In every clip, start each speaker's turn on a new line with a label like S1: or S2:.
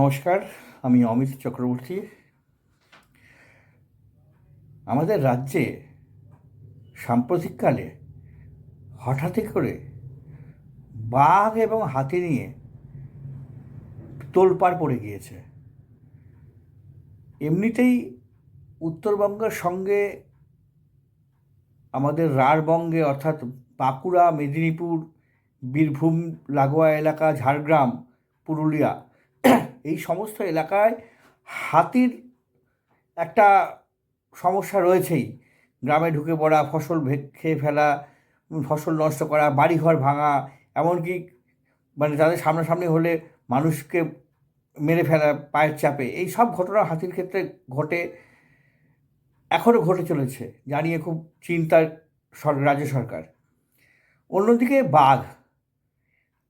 S1: নমস্কার, আমি অমিত চক্রবর্তী। আমাদের রাজ্যে সাম্প্রতিককালে হঠাৎই করে বাঘ এবং হাতি নিয়ে তোলপাড় পড়ে গিয়েছে। এমনিতেই উত্তরবঙ্গের সঙ্গে আমাদের রাঢ়বঙ্গে, অর্থাৎ বাঁকুড়া, মেদিনীপুর, বীরভূম, লাগোয়া এলাকা, ঝাড়গ্রাম, পুরুলিয়া এই সমস্ত এলাকায় হাতির একটা সমস্যা রয়েছেই। গ্রামে ঢুকে পড়া, ফসল খেয়ে ফেলা, ফসল নষ্ট করা, বাড়িঘর ভাঙা, এমনকি মানে তাদের সামনাসামনি হলে মানুষকে মেরে ফেলা, পায়ের চাপে, এই সব ঘটনা হাতির ক্ষেত্রে ঘটে এখনও ঘটে চলেছে, জানিয়ে খুব চিন্তার রাজ্য সরকার। অন্যদিকে বাঘ।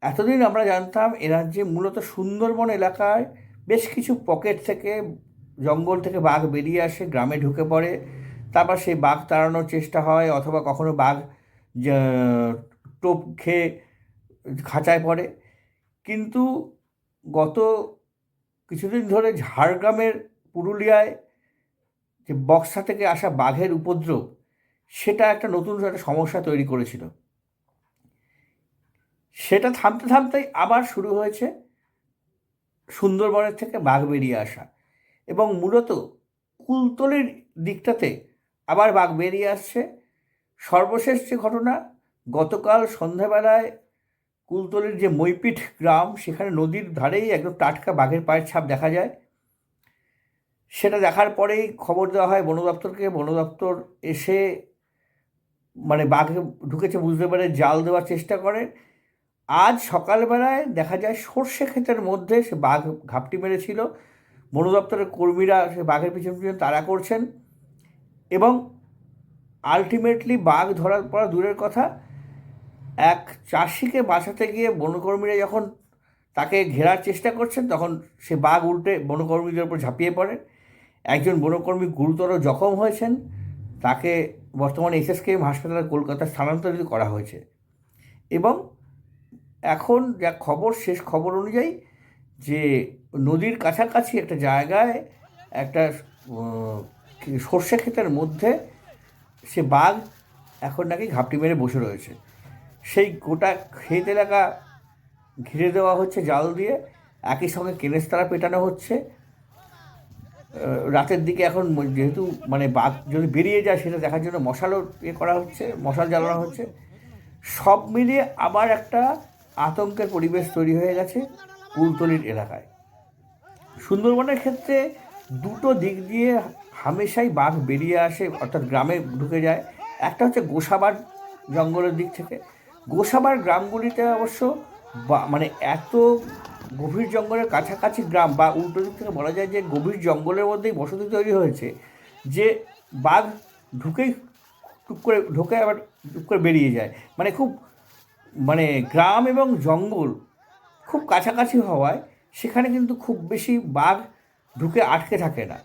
S1: এতদিন আমরা জানতাম এ রাজ্যে মূলত সুন্দরবন এলাকায় বেশ কিছু পকেট থেকে জঙ্গল থেকে বাঘ বেরিয়ে আসে, গ্রামে ঢুকে পড়ে। তারপর সেই বাঘ তাড়ানোর চেষ্টা হয় অথবা কখনো বাঘ টোপ খেয়ে খাঁচায় পড়ে। কিন্তু গত কিছুদিন ধরে ঝাড়গ্রামের পুরুলিয়ায় যে বক্সা থেকে আসা বাঘের উপদ্রব, সেটা একটা নতুন একটা সমস্যা তৈরি করেছিল। সেটা থামতে থামতেই আবার শুরু হয়েছে সুন্দরবনের থেকে বাঘ বেরিয়ে আসা। এবং মূলত কুলতলির দিকটাতে আবার বাঘ বেরিয়ে আসছে। সর্বশেষ যে ঘটনা, গতকাল সন্ধ্যাবেলায় কুলতলির যে মৈপিঠ গ্রাম, সেখানে নদীর ধারেই একদম টাটকা বাঘের পায়ের ছাপ দেখা যায়। সেটা দেখার পরেই খবর দেওয়া হয়, বন দপ্তরকে। বন দপ্তর এসে মানে বাঘ ঢুকেছে বুঝতে পারে জাল দেওয়ার চেষ্টা করে। আজ সকালবেলায় দেখা যায় সর্ষে ক্ষেতের মধ্যে সে বাঘ ঘাপটি মেরেছিল। বন দপ্তরের কর্মীরা সে বাঘের পিছন পিছন তাড়া করছেন এবং আলটিমেটলি বাঘ ধরার পর দূরের কথা, এক চাষিকে বাঁচাতে গিয়ে বনকর্মীরা যখন তাকে ঘেরার চেষ্টা করছেন, তখন সে বাঘ উল্টে বনকর্মীদের উপর ঝাঁপিয়ে পড়ে। একজন বনকর্মী গুরুতর জখম হয়েছেন। তাকে বর্তমানে এসএসকেএম হাসপাতালে কলকাতায় স্থানান্তরিত করা হয়েছে এবং এখন যা খবর, শেষ খবর অনুযায়ী যে নদীর কাছাকাছি একটা জায়গায় একটা সর্ষে ক্ষেতের মধ্যে সে বাঘ এখন নাকি ঘাপটি মেরে বসে রয়েছে। সেই গোটা ক্ষেত এলাকা ঘিরে দেওয়া হচ্ছে জাল দিয়ে, একই সঙ্গে কেনেস্তারা পেটানো হচ্ছে। রাতের দিকে এখন যেহেতু মানে বাঘ যদি বেরিয়ে যায়, সেটা দেখার জন্য মশালও ইয়ে করা হচ্ছে, মশাল জ্বালানো হচ্ছে। সব মিলিয়ে আবার একটা আতঙ্কের পরিবেশ তৈরি হয়ে গেছে কুলতলির এলাকায়। সুন্দরবনের ক্ষেত্রে দুটো দিক দিয়ে হামেশাই বাঘ বেরিয়ে আসে, অর্থাৎ গ্রামে ঢুকে যায়। একটা হচ্ছে গোসাবার জঙ্গলের দিক থেকে। গোসাবার গ্রামগুলিতে অবশ্য মানে এত গভীর জঙ্গলের কাছাকাছি গ্রাম বা উল্টো দিক থেকে বলা যায় যে গভীর জঙ্গলের মধ্যেই বসতি তৈরি হয়েছে, যে বাঘ ঢুকেই টুক করে, ঢুকে আবার টুক করে বেরিয়ে যায়। মানে খুব মানে গ্রাম এবং জঙ্গল খুব কাছাকাছি হওয়ায় সেখানে কিন্তু খুব বেশি বাঘ ঢুকে আটকে থাকে না।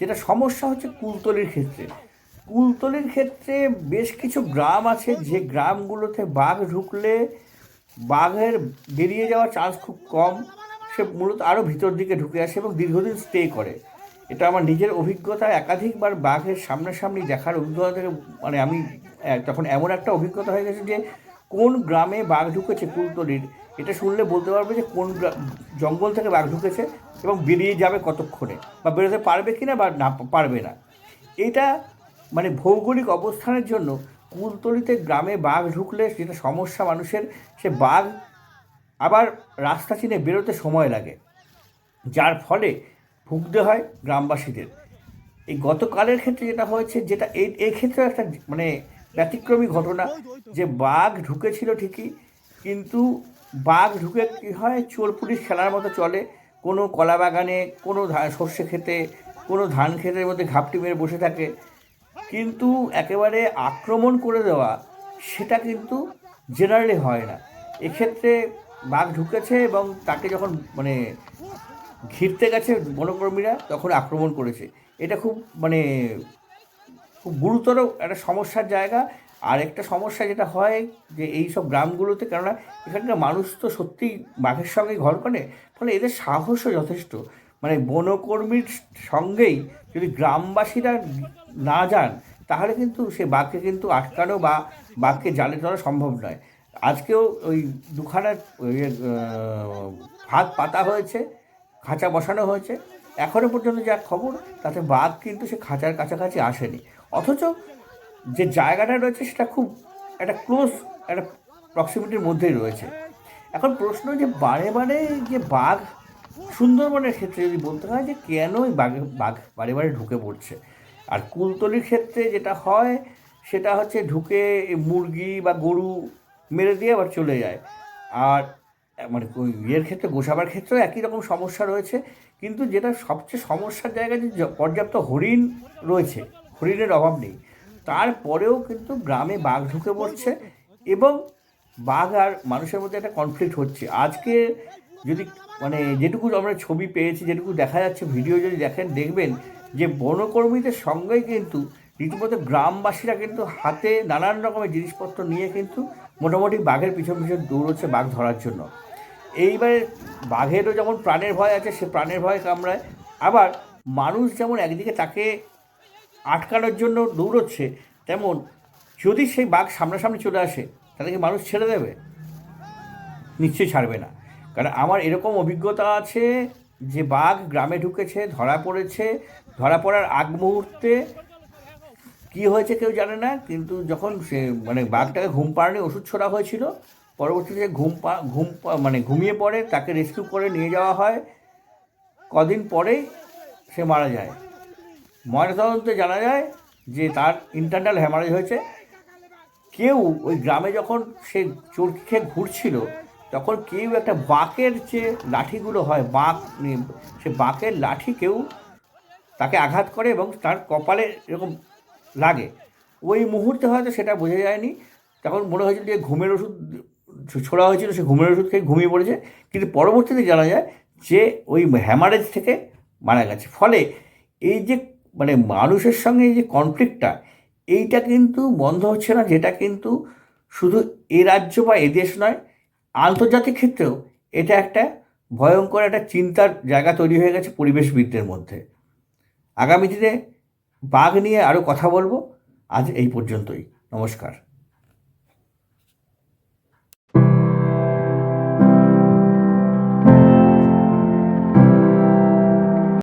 S1: যেটা সমস্যা হচ্ছে কুলতলির ক্ষেত্রে। কুলতলির ক্ষেত্রে বেশ কিছু গ্রাম আছে, যে গ্রামগুলোতে বাঘ ঢুকলে বাঘের বেরিয়ে যাওয়ার চান্স খুব কম। সে মূলত আরও ভিতর দিকে ঢুকে আসে এবং দীর্ঘদিন স্টে করে। এটা আমার নিজের অভিজ্ঞতা। একাধিকবার বাঘের সামনাসামনি দেখার অভিজ্ঞতা থেকে মানে আমি তখন এমন একটা অভিজ্ঞতা হয়ে গেছে যে কোন গ্রামে বাঘ ঢুকেছে কুলতলির? এটা শুনলে বলতে পারবে যে কোন জঙ্গল থেকে বাঘ ঢুকেছে এবং বেরিয়ে যাবে কতক্ষণে বা বেরোতে পারবে কি না বা না পারবে না। এটা মানে ভৌগোলিক অবস্থানের জন্য কুলতলিতে গ্রামে বাঘ ঢুকলে যেটা সমস্যা মানুষের, সে বাঘ আবার রাস্তা চিনে বেরোতে সময় লাগে। যার ফলে ভুগতে হয় গ্রামবাসীদের। এই গতকালের ক্ষেত্রে যেটা হয়েছে, যেটা এই এই ক্ষেত্রে একটা মানে ব্যতিক্রমী ঘটনা যে বাঘ ঢুকেছিল ঠিকই, কিন্তু বাঘ ঢুকে কী হয়, চোর পুলিশ খেলার মতো চলে। কোনো কলা বাগানে, কোনো সর্ষে খেতে কোনো ধান ক্ষেতের মধ্যে ঘাপটি মেরে বসে থাকে। কিন্তু একেবারে আক্রমণ করে দেওয়া, সেটা কিন্তু জেনারেলি হয় না। এক্ষেত্রে বাঘ ঢুকেছে এবং তাকে যখন মানে ঘিরতে গেছে বনকর্মীরা, তখন আক্রমণ করেছে। এটা খুব মানে খুব গুরুতর একটা সমস্যার জায়গা। আর একটা সমস্যা যেটা হয় যে এই সব গ্রামগুলোতে কেননা এখানকার মানুষ তো সত্যিই বাঘের সঙ্গে ঘর করে ফলে এদের সাহসও যথেষ্ট। মানে বনকর্মীর সঙ্গেই যদি গ্রামবাসীরা না যান তাহলে কিন্তু সে বাঘকে কিন্তু আটকানো বা বাঘকে জালে ধরা সম্ভব নয়। আজকেও ওই দুখানা আহ, পাতা হয়েছে খাঁচা বসানো হয়েছে। এখনও পর্যন্ত যা খবর, তাতে বাঘ কিন্তু সে খাঁচার কাছাকাছি আসেনি। অথচ যে জায়গাটা রয়েছে সেটা খুব একটা ক্লোজ একটা প্রক্সিমিটির মধ্যেই রয়েছে। এখন প্রশ্ন যে বারে বারে যে বাঘ সুন্দরবনের ক্ষেত্রে যদি বলতে হয় যে কেন ওই বাঘ বাঘ বারে বারে ঢুকে পড়ছে? আর কুলতলির ক্ষেত্রে যেটা হয়, সেটা হচ্ছে ঢুকে মুরগি বা গরু মেরে দিয়ে আবার চলে যায়। আর মানে ইয়ের ক্ষেত্রে, গোসাবার ক্ষেত্রেও একই রকম সমস্যা রয়েছে। কিন্তু যেটা সবচেয়ে সমস্যার জায়গা যে পর্যাপ্ত হরিণ রয়েছে, হরিণের অভাব নেই। তারপরেও কিন্তু গ্রামে বাঘ ঢুকে পড়ছে এবং বাঘ আর মানুষের মধ্যে একটা কনফ্লিক্ট হচ্ছে। আজকে যদি মানে যেটুকু আমরা ছবি পেয়েছি, যেটুকু দেখা যাচ্ছে ভিডিও যদি দেখেন, দেখবেন যে বনকর্মীদের সঙ্গেই কিন্তু রীতিমতো গ্রামবাসীরা কিন্তু হাতে নানান রকমের জিনিসপত্র নিয়ে কিন্তু মোটামুটি বাঘের পিছন পিছন দৌড়চ্ছে বাঘ ধরার জন্য। এইবারে বাঘেরও যেমন প্রাণের ভয় আছে, সে প্রাণের ভয় কামড়ায়। আবার মানুষ যেমন একদিকে তাকে আটকানোর জন্য দৌড়চ্ছে, তেমন যদি সেই বাঘ সামনাসামনি চলে আসে, তাহলে কি মানুষ ছেড়ে দেবে? নিশ্চয়ই ছাড়বে না। কারণ আমার এরকম অভিজ্ঞতা আছে যে বাঘ গ্রামে ঢুকেছে, ধরা পড়েছে, ধরা পড়ার আগ মুহূর্তে কী হয়েছে কেউ জানে না, কিন্তু যখন সে মানে বাঘটাকে ঘুম পাড়ানি ওষুধ ছোড়া হয়েছিল পরবর্তীতে ঘুম পা, ঘুম মানে ঘুমিয়ে পড়ে, তাকে রেস্কিউ করে নিয়ে যাওয়া হয়। কদিন পরেই সে মারা যায়। ময়নাতদন্তে জানা যায় যে তার ইন্টারনাল হ্যামারেজ হয়েছে। কেউ ওই গ্রামে যখন সে চোরকি খেয়ে ঘুরছিল, তখন কেউ একটা বাঁকের যে লাঠিগুলো হয়, বাঁক সে বাঁকের লাঠি কেউ তাকে আঘাত করে এবং তার কপালে এরকম লাগে। ওই মুহূর্তে হয়তো সেটা বোঝা যায়নি। তখন মনে হয়েছিল যে ঘুমের ওষুধ ছোড়া হয়েছিল, সে ঘুমের ওষুধ খেয়ে ঘুমিয়ে পড়েছে। কিন্তু পরবর্তীতে জানা যায় যে ওই হ্যামারেজ থেকে মারা গেছে। ফলে এই যে মানে মানুষের সঙ্গে এই যে কনফ্লিক্টটা এইটা কিন্তু বন্ধ হচ্ছে না। যেটা কিন্তু শুধু এ রাজ্য বা এ দেশ নয়, আন্তর্জাতিক ক্ষেত্রেও এটা একটা ভয়ঙ্কর একটা চিন্তার জায়গা তৈরি হয়ে গেছে পরিবেশবিদদের মধ্যে। আগামী দিনে বাঘ নিয়ে আরও কথা বলব। আজ এই পর্যন্তই। নমস্কার।